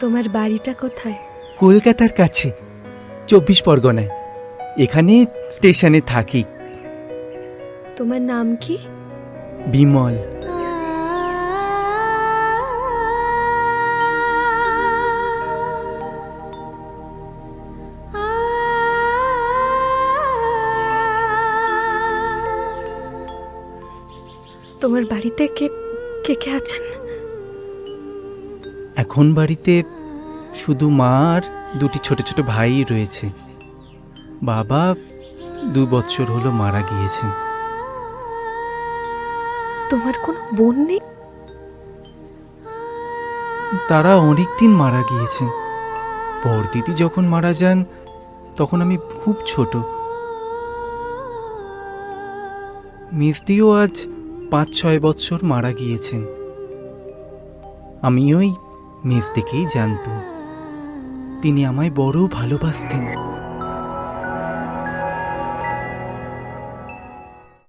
তোমার বাড়িটা কোথায়? কলকাতার কাছে চব্বিশ পরগনায়। এখানে স্টেশনে থাকি। তোমার নাম কি? বিমল। তোমার বাড়িতে কে কে কে আছেন? এখন বাড়িতে শুধু মা আর দুটি ছোট ছোট ভাই রয়েছে। বাবা দু বছর হলো মারা গিয়েছেন। তোমার কোনো বোন নেই? তারা অনেক দিন মারা গিয়েছেন। বড়দিদি যখন মারা যান তখন আমি খুব ছোট। মিসদিও আজ পাঁচ ছয় বছর মারা গিয়েছেন। আমি ওই মিসদিকেই জানত। তিনি আমায় বড় ভালোবাসতেন।